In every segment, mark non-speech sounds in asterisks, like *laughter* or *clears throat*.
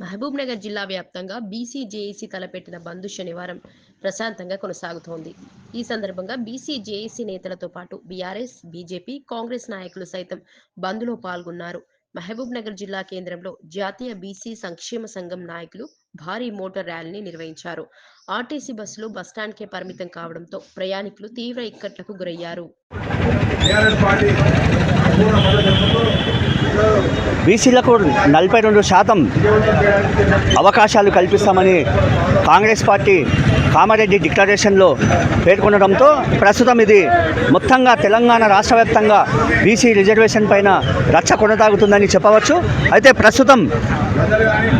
మహబూబ్ నగర్ జిల్లా వ్యాప్తంగా BC JAC తలపెట్టిన బంద్ శనివారం ప్రశాంతంగా కొనసాగుతోంది. ఈ సందర్భంగా బీసీ జేఏసీ నేతలతో పాటు బీఆర్ఎస్ బీజేపీ కాంగ్రెస్ నాయకులు సైతం బంద్లో పాల్గొన్నారు. మహబూబ్ నగర్ జిల్లా కేంద్రంలో జాతీయ బీసీ సంక్షేమ సంఘం నాయకులు భారీ మోటార్ ర్యాలీని నిర్వహించారు. ఆర్టీసీ బస్సులు బస్టాండ్కే పరిమితం కావడంతో ప్రయాణికులు తీవ్ర ఇక్కట్లకు గురయ్యారు. బీసీలకు నలభై రెండు శాతం అవకాశాలు కల్పిస్తామని కాంగ్రెస్ పార్టీ కామారెడ్డి డిక్లరేషన్లో పేర్కొనడంతో ప్రస్తుతం ఇది మొత్తంగా తెలంగాణ రాష్ట్ర వ్యాప్తంగా బీసీ రిజర్వేషన్ పైన రచ్చ కొనసాగుతుందని చెప్పవచ్చు. అయితే ప్రస్తుతం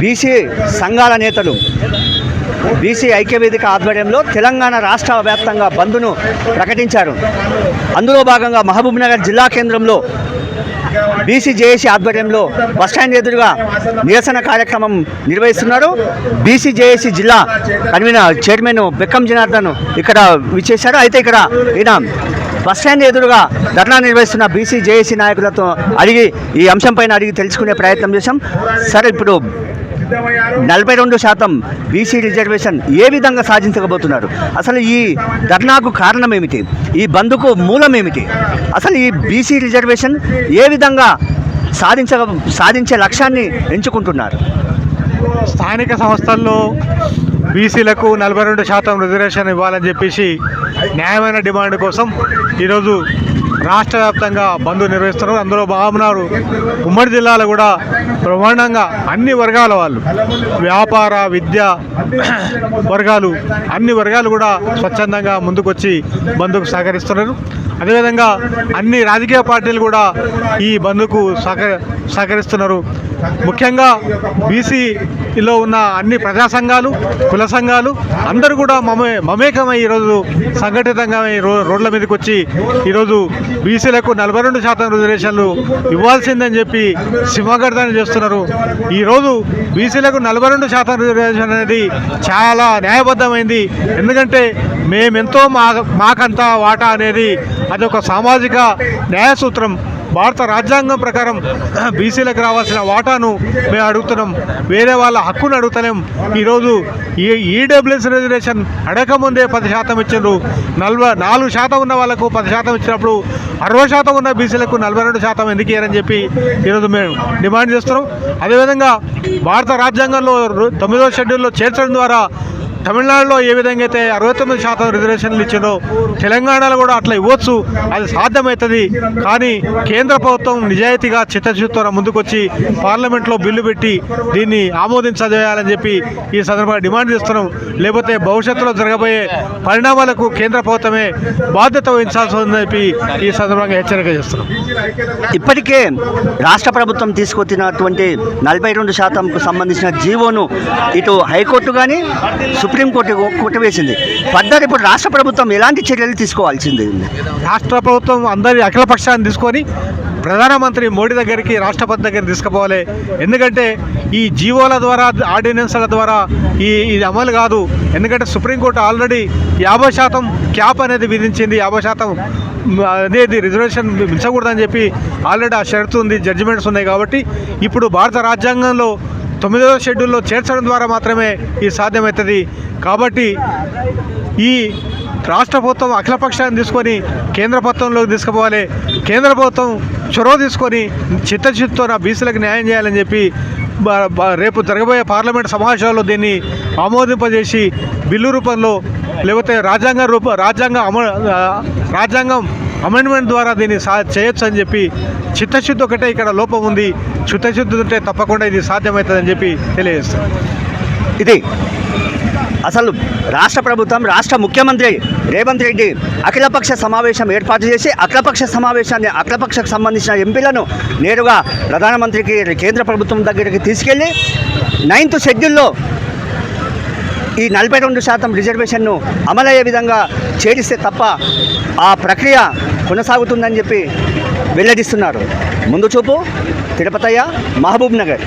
బీసీ సంఘాల నేతలు బీసీ ఐక్యవేదిక ఆధ్వర్యంలో తెలంగాణ రాష్ట్ర వ్యాప్తంగా బంద్ను ప్రకటించారు. అందులో భాగంగా మహబూబ్నగర్ జిల్లా కేంద్రంలో బీసీ జేఏసీ ఆధ్వర్యంలో బస్టాండ్ ఎదురుగా నిరసన కార్యక్రమం నిర్వహిస్తున్నారు. బీసీ జేఏసీ జిల్లా కన్వీనర్ చైర్మన్ బెక్కం జనార్దన్ ఇక్కడ విచ్చేశారు. అయితే ఇక్కడ ఈయన బస్టాండ్ ఎదురుగా ధర్నా నిర్వహిస్తున్న బీసీ జేఏసీ నాయకులతో అడిగి ఈ అంశంపైన అడిగి తెలుసుకునే ప్రయత్నం చేశాం. సరే ఇప్పుడు నలభై రెండు శాతం బీసీ రిజర్వేషన్ ఏ విధంగా సాధించకపోతున్నారు అసలు ఈ ధర్నాకు కారణం ఏమిటి? ఈ బంధుకు మూలం ఏమిటి? అసలు ఈ బీసీ రిజర్వేషన్ ఏ విధంగా సాధించ సాధించే లక్ష్యాన్ని ఎంచుకుంటున్నారు? స్థానిక సంస్థల్లో బీసీలకు నలభై రెండు శాతం రిజర్వేషన్ ఇవ్వాలని చెప్పేసి న్యాయమైన డిమాండ్ కోసం ఈరోజు రాష్ట్ర వ్యాప్తంగా బంద్ నిర్వహిస్తున్నారు. అందులో భాగమన్నారు ఉమ్మడి జిల్లాలో కూడా బ్రహ్మాండంగా అన్ని వర్గాల వాళ్ళు. వ్యాపార విద్య వర్గాలు అన్ని వర్గాలు కూడా స్వచ్ఛందంగా ముందుకొచ్చి బంద్కు సహకరిస్తున్నారు. అదేవిధంగా అన్ని రాజకీయ పార్టీలు కూడా ఈ బంద్కు సహక సహకరిస్తున్నారు. ముఖ్యంగా బీసీలో ఉన్న అన్ని ప్రజా సంఘాలు కుల సంఘాలు అందరూ కూడా మమే మమేకమై ఈరోజు సంఘటితంగా ఈ రో రోడ్ల మీదకి వచ్చి ఈరోజు బీసీలకు నలభై రెండు శాతం రిజర్వేషన్లు ఇవ్వాల్సిందని చెప్పి సింహగర్దాన్ని చేస్తున్నారు. ఈరోజు బీసీలకు నలభై రెండు శాతం రిజర్వేషన్ అనేది చాలా న్యాయబద్ధమైంది. ఎందుకంటే మేమెంతో మా మాకంతా వాటా అనేది అదొక సామాజిక న్యాయ సూత్రం భారత రాజ్యాంగం ప్రకారం *clears throat* బీసీలకు రావాల్సిన వాటాను మేము అడుగుతున్నాం. వేరే వాళ్ళ హక్కును అడుగుతలేం. ఈరోజు ఈ ఈడబ్ల్యూఎస్ రిజర్వేషన్ అడగకముందే పది శాతం ఇచ్చిండ్రు. నలభై నాలుగు శాతం ఉన్న వాళ్ళకు పది శాతం ఇచ్చినప్పుడు అరవై శాతం ఉన్న బీసీలకు నలభై రెండు శాతం ఎందుకు ఇయ్యారని చెప్పి ఈరోజు మేము డిమాండ్ చేస్తున్నాం. అదేవిధంగా భారత రాజ్యాంగంలో తొమ్మిదో తొమ్మిదవ షెడ్యూల్లో చేర్చడం ద్వారా తమిళనాడులో ఏ విధంగా అయితే అరవై తొమ్మిది శాతం రిజర్వేషన్లు ఇచ్చిందో తెలంగాణలో కూడా అట్లా ఇవ్వచ్చు అది సాధ్యమవుతుంది కానీ కేంద్ర ప్రభుత్వం నిజాయితీగా చిత్తశుద్ధితో ముందుకొచ్చి పార్లమెంట్లో బిల్లు పెట్టి దీన్ని ఆమోదించజేయాలని చెప్పి ఈ సందర్భంగా డిమాండ్ చేస్తున్నాం. లేకపోతే భవిష్యత్తులో జరగబోయే పరిణామాలకు కేంద్ర ప్రభుత్వమే బాధ్యత వహించాల్సి ఉందని చెప్పి ఈ సందర్భంగా హెచ్చరిక చేస్తున్నాం. ఇప్పటికే రాష్ట్ర ప్రభుత్వం తీసుకొచ్చినటువంటి నలభై రెండు శాతంకు సంబంధించిన జీవోను ఇటు హైకోర్టు కానీ సుప్రీంకోర్టు కొట్టివేసింది ఫర్దర్ ఇప్పుడు రాష్ట్ర ప్రభుత్వం ఎలాంటి చర్యలు తీసుకోవాల్సింది? రాష్ట్ర ప్రభుత్వం అందరి అఖిల పక్షాన్ని తీసుకొని ప్రధానమంత్రి మోడీ దగ్గరికి రాష్ట్రపతి దగ్గర తీసుకుపోవాలి. ఎందుకంటే ఈ జీవోల ద్వారా ఆర్డినెన్స్ల ద్వారా ఈ ఇది అమలు కాదు. ఎందుకంటే సుప్రీంకోర్టు ఆల్రెడీ యాభై శాతం క్యాప్ అనేది విధించింది. యాభై శాతం అనేది రిజర్వేషన్ మించకూడదని చెప్పి ఆల్రెడీ ఆ షరతు ఉంది జడ్జిమెంట్స్ ఉన్నాయి కాబట్టి ఇప్పుడు భారత రాజ్యాంగంలో తొమ్మిదవ షెడ్యూల్లో చేర్చడం ద్వారా మాత్రమే ఇది సాధ్యమవుతుంది. కాబట్టి ఈ రాష్ట్ర ప్రభుత్వం అఖిలపక్షాన్ని తీసుకొని కేంద్ర ప్రభుత్వంలోకి తీసుకుపోవాలి. కేంద్ర ప్రభుత్వం చొరవ తీసుకొని చిత్తశుద్ధితో నా బీసీలకు న్యాయం చేయాలని చెప్పి రేపు జరగబోయే పార్లమెంట్ సమావేశాల్లో దీన్ని ఆమోదింపజేసి బిల్లు రూపంలో లేకపోతే రాజ్యాంగ రూప రాజ్యాంగ అమ రాజ్యాంగం అమెండ్మెంట్ ద్వారా దీన్ని సా చేయొచ్చు అని చెప్పి చిత్తశుద్ధి ఒకటే ఇక్కడ లోపం ఉంది. చిత్తశుద్ధి ఉంటే తప్పకుండా ఇది సాధ్యమవుతుందని చెప్పి తెలియజేస్తాం ఇది అసలు రాష్ట్ర ప్రభుత్వం రాష్ట్ర ముఖ్యమంత్రి రేవంత్ రెడ్డి అఖిలపక్ష సమావేశం ఏర్పాటు చేసి అఖిలపక్ష సమావేశాన్ని అఖిలపక్షకు సంబంధించిన ఎంపీలను నేరుగా ప్రధానమంత్రికి కేంద్ర ప్రభుత్వం దగ్గరికి తీసుకెళ్ళి నైన్త్ షెడ్యూల్లో ఈ నలభై రెండు శాతం రిజర్వేషన్ను అమలయ్యే విధంగా చేరిస్తే తప్ప ఆ ప్రక్రియ కొనసాగుతుందని చెప్పి వెల్లడిస్తున్నారు. ముందు చూపు తిరుపతయ్య మహబూబ్ నగర్